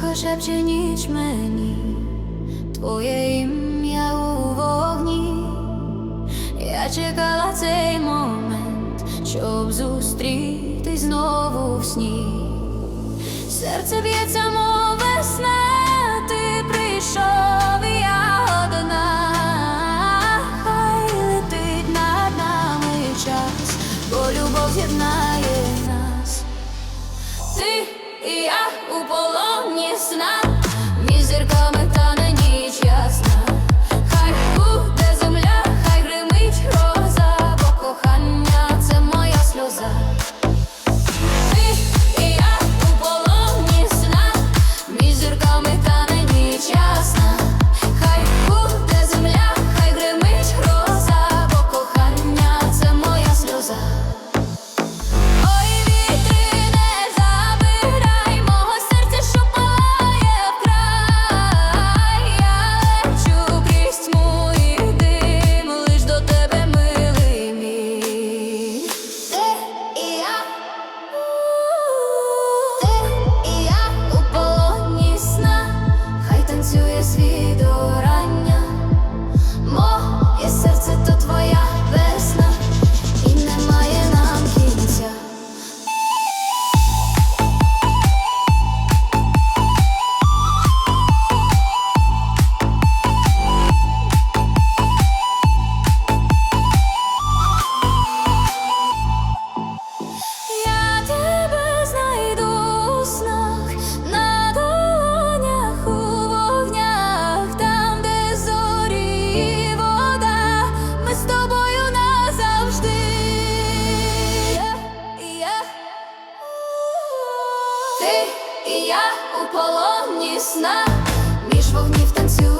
Тихо шепче ніч мені, твоє ім'я у вогні, я чекала цей момент, щоб зустріти знову в сні. Серце б'ється, мов весна, ти прийшов, і я одна, хай летить над нами час, бо любов з'єднає нас. Ти і я у полоні Ти і я у полоні сна між вогнів танцюю.